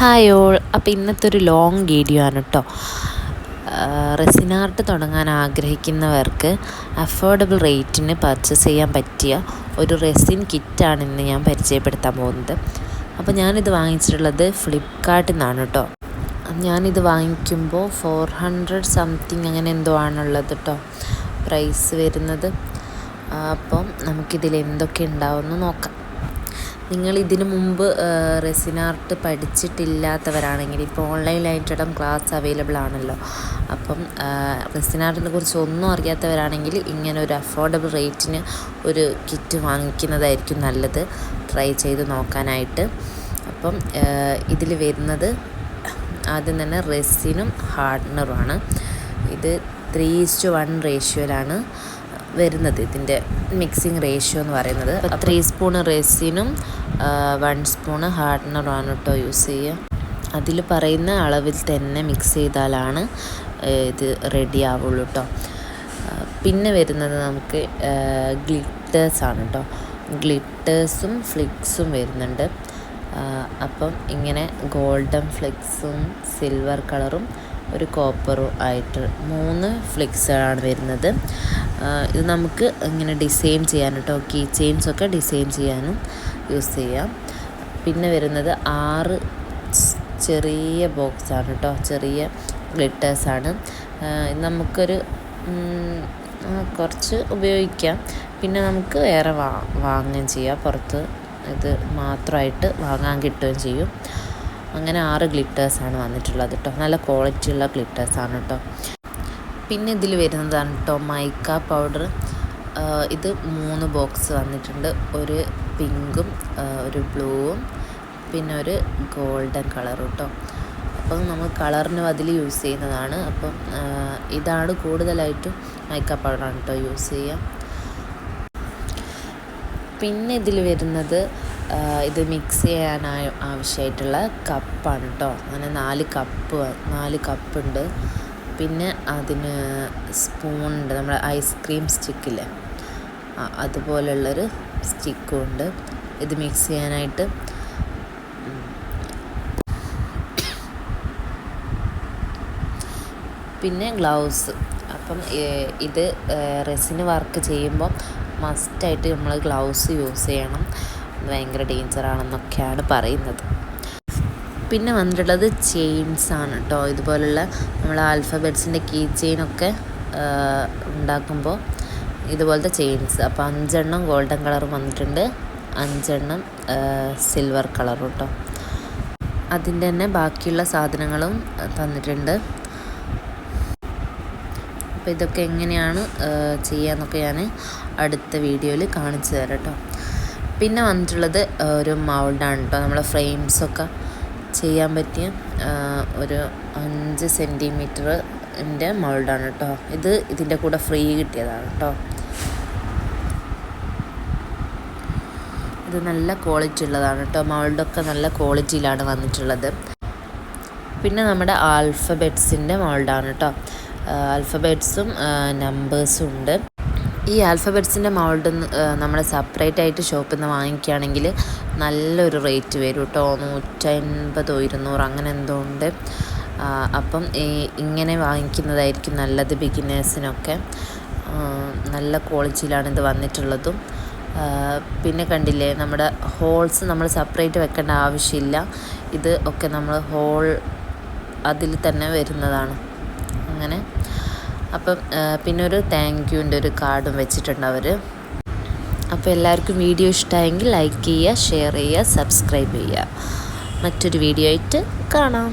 Hi all. അപ്പോൾ ഇന്നത്തെ ഒരു ലോങ് വീഡിയോ ആണ് കേട്ടോ റെസിനാർട്ട് തുടങ്ങാൻ ആഗ്രഹിക്കുന്നവർക്ക് അഫോർഡബിൾ റേറ്റിന് പർച്ചേസ് ചെയ്യാൻ പറ്റിയ ഒരു റെസിൻ കിറ്റാണ് ഇന്ന് ഞാൻ പരിചയപ്പെടുത്താൻ പോകുന്നത്. അപ്പോൾ ഞാനിത് വാങ്ങിച്ചിട്ടുള്ളത് ഫ്ലിപ്കാർട്ടിൽ നിന്നാണ് കേട്ടോ ഞാനിത് വാങ്ങിക്കുമ്പോൾ ഫോർ ഹൺഡ്രഡ് സംതിങ് അങ്ങനെ എന്തോ ആണുള്ളത് കേട്ടോ പ്രൈസ് വരുന്നത്. അപ്പം നമുക്കിതിൽ എന്തൊക്കെ ഉണ്ടാവുമെന്ന് നോക്കാം. നിങ്ങൾ ഇതിനു മുമ്പ് റെസിൻ ആർട്ട് പഠിച്ചിട്ടില്ലാത്തവരാണെങ്കിൽ ഇപ്പോൾ ഓൺലൈനായിട്ടിടം ക്ലാസ് അവൈലബിൾ ആണല്ലോ അപ്പം റെസിൻ ആർട്ടിനെ കുറിച്ച് ഒന്നും അറിയാത്തവരാണെങ്കിൽ ഇങ്ങനെ ഒരു അഫോർഡബിൾ റേറ്റിന് ഒരു കിറ്റ് വാങ്ങിക്കുന്നതായിരിക്കും നല്ലത്. ട്രൈ ചെയ്ത് നോക്കാനായിട്ട്. അപ്പം ഇതിൽ വരുന്നത് ആദ്യം തന്നെ റെസിനും ഹാർഡ്നറുമാണ് ഇത് ത്രീ ഇസ്റ്റു വൺ റേഷ്യോയിലാണ്. വരുന്നത് ഇതിന്റെ മിക്സിങ് റേഷ്യോ എന്ന് പറയുന്നത്. ത്രീ സ്പൂൺ റേസിനും വൺ സ്പൂണ് ആണ് കേട്ടോ യൂസ് ചെയ്യുക. അതിൽ പറയുന്ന അളവിൽ തന്നെ മിക്സ് ചെയ്താലാണ് ഇത് റെഡി ആവുള്ളൂ കേട്ടോ. പിന്നെ വരുന്നത് നമുക്ക് ഗ്ലിറ്റേഴ്സാണ് കേട്ടോ. ഗ്ലിറ്റേഴ്സും ഫ്ലിക്സും വരുന്നുണ്ട്. അപ്പം ഇങ്ങനെ ഗോൾഡൻ ഫ്ലിക്സും സിൽവർ കളറും ഒരു കോപ്പറും ആയിട്ട് മൂന്ന് ഫ്ലിക്സാണ് വരുന്നത്. ഇത് നമുക്ക് ഇങ്ങനെ ഡിസൈൻ ചെയ്യാൻ കേട്ടോ കീ ചെയിൻസൊക്കെ ഡിസൈൻ ചെയ്യാനും യൂസ് ചെയ്യാം. പിന്നെ വരുന്നത് ആറ് ചെറിയ ബോക്സാണ് കേട്ടോ ചെറിയ ഗ്ലിറ്റേഴ്സാണ് നമുക്കൊരു കുറച്ച് ഉപയോഗിക്കാം. പിന്നെ നമുക്ക് വേറെ വാ വാങ്ങുകയും ചെയ്യാം. പുറത്ത് ഇത് മാത്രമായിട്ട് വാങ്ങാൻ കിട്ടുകയും ചെയ്യും. അങ്ങനെ ആറ് ഗ്ലിറ്റേഴ്സാണ് വന്നിട്ടുള്ളത് കേട്ടോ നല്ല ക്വാളിറ്റിയുള്ള ഗ്ലിറ്റേഴ്സാണ് കേട്ടോ പിന്നെ ഇതിൽ വരുന്നതാണ് കേട്ടോ മൈക്ക പൗഡർ ഇത് മൂന്ന് ബോക്സ് വന്നിട്ടുണ്ട്. ഒരു പിങ്കും ഒരു ബ്ലൂവും പിന്നെ ഒരു ഗോൾഡൻ കളറും കേട്ടോ അപ്പം നമ്മൾ കളറിന് അതിൽ യൂസ് ചെയ്യുന്നതാണ്. അപ്പം ഇതാണ് കൂടുതലായിട്ടും മൈക്ക പൗഡറാണ് കേട്ടോ യൂസ് ചെയ്യുക പിന്നെ ഇതിൽ വരുന്നത് ഇത് മിക്സ് ചെയ്യാൻ ആവശ്യമായിട്ടുള്ള കപ്പാണ് കേട്ടോ അങ്ങനെ നാല് കപ്പ് നാല് കപ്പുണ്ട്. പിന്നെ അതിന് സ്പൂണുണ്ട് നമ്മുടെ ഐസ്ക്രീം സ്റ്റിക്കില്ലേ അതുപോലുള്ളൊരു സ്റ്റിക്കും ഉണ്ട്. ഇത് മിക്സ് ചെയ്യാനായിട്ട് പിന്നെ ഗ്ലൗസ് അപ്പം ഇത് റെസിന് വർക്ക് ചെയ്യുമ്പോൾ മസ്റ്റായിട്ട് നമ്മൾ ഗ്ലൗസ് യൂസ് ചെയ്യണം. ഭയങ്കര ഡേഞ്ചറാണെന്നൊക്കെയാണ് പറയുന്നത്. പിന്നെ വന്നിട്ടുള്ളത് ചെയിൻസ് ആണ് കേട്ടോ ഇതുപോലുള്ള നമ്മൾ ആൽഫബറ്റ്സിന്റെ കീ ചെയിനൊക്കെ ഉണ്ടാക്കുമ്പോൾ ഇതുപോലത്തെ ചെയിൻസ് അപ്പോൾ അഞ്ചെണ്ണം ഗോൾഡൻ കളർ വന്നിട്ടുണ്ട്. അഞ്ചെണ്ണം സിൽവർ കളറും കേട്ടോ അതിന്റെ തന്നെ ബാക്കിയുള്ള സാധനങ്ങളും തന്നിട്ടുണ്ട്. അപ്പോൾ ഇതൊക്കെ എങ്ങനെയാണ് ചെയ്യാന്നൊക്കെ ഞാൻ അടുത്ത വീഡിയോയിൽ കാണിച്ചു തരാം കേട്ടോ പിന്നെ വന്നിട്ടുള്ളത് ഒരു മൗൾഡാണ് കേട്ടോ നമ്മളെ ഫ്രെയിംസൊക്കെ ചെയ്യാൻ പറ്റിയ ഒരു അഞ്ച് സെന്റിമീറ്ററിന്റെ മൗൾഡാണ് കേട്ടോ ഇത് ഇതിന്റെ കൂടെ ഫ്രീ കിട്ടിയതാണ് കേട്ടോ ഇത് നല്ല ക്വാളിറ്റി ഉള്ളതാണ് കേട്ടോ മൗൾഡൊക്കെ നല്ല ക്വാളിറ്റിയിലാണ് വന്നിട്ടുള്ളത്. പിന്നെ നമ്മുടെ ആൽഫബെറ്റ്സിന്റെ മൗൾഡാണ് കേട്ടോ ആൽഫബെറ്റ്സും നമ്പേഴ്സും ഉണ്ട്. ഈ ആൽഫബറ്റ്സിന്റെ മോൾഡ് നമ്മൾ സെപ്പറേറ്റ് ആയിട്ട് ഷോപ്പിൽ നിന്ന് വാങ്ങിക്കുകയാണെങ്കിൽ നല്ലൊരു റേറ്റ് വരും കേട്ടോ നൂറ്റൻപതോ ഇരുന്നൂറ് അങ്ങനെ എന്തോ ഉണ്ട്. അപ്പം ഈ ഇങ്ങനെ വാങ്ങിക്കുന്നതായിരിക്കും നല്ലത് ബിഗിനേഴ്സിനൊക്കെ നല്ല ക്വാളിറ്റിയിലാണ് ഇത് വന്നിട്ടുള്ളതും. പിന്നെ കണ്ടില്ലേ നമ്മുടെ ഹോൾസ് നമ്മൾ സെപ്പറേറ്റ് വെക്കേണ്ട ആവശ്യമില്ല. ഇത് ഒക്കെ നമ്മൾ ഹോൾ അതിൽ തന്നെ വരുന്നതാണ്. അങ്ങനെ. അപ്പം പിന്നെ ഒരു താങ്ക് യുവിന്റെ ഒരു കാർഡും വെച്ചിട്ടുണ്ട് അവർ അപ്പോൾ എല്ലാവർക്കും വീഡിയോ ഇഷ്ടമായെങ്കിൽ ലൈക്ക് ചെയ്യുക ഷെയർ ചെയ്യുക സബ്സ്ക്രൈബ് ചെയ്യുക. മറ്റൊരു വീഡിയോ ആയിട്ട് കാണാം.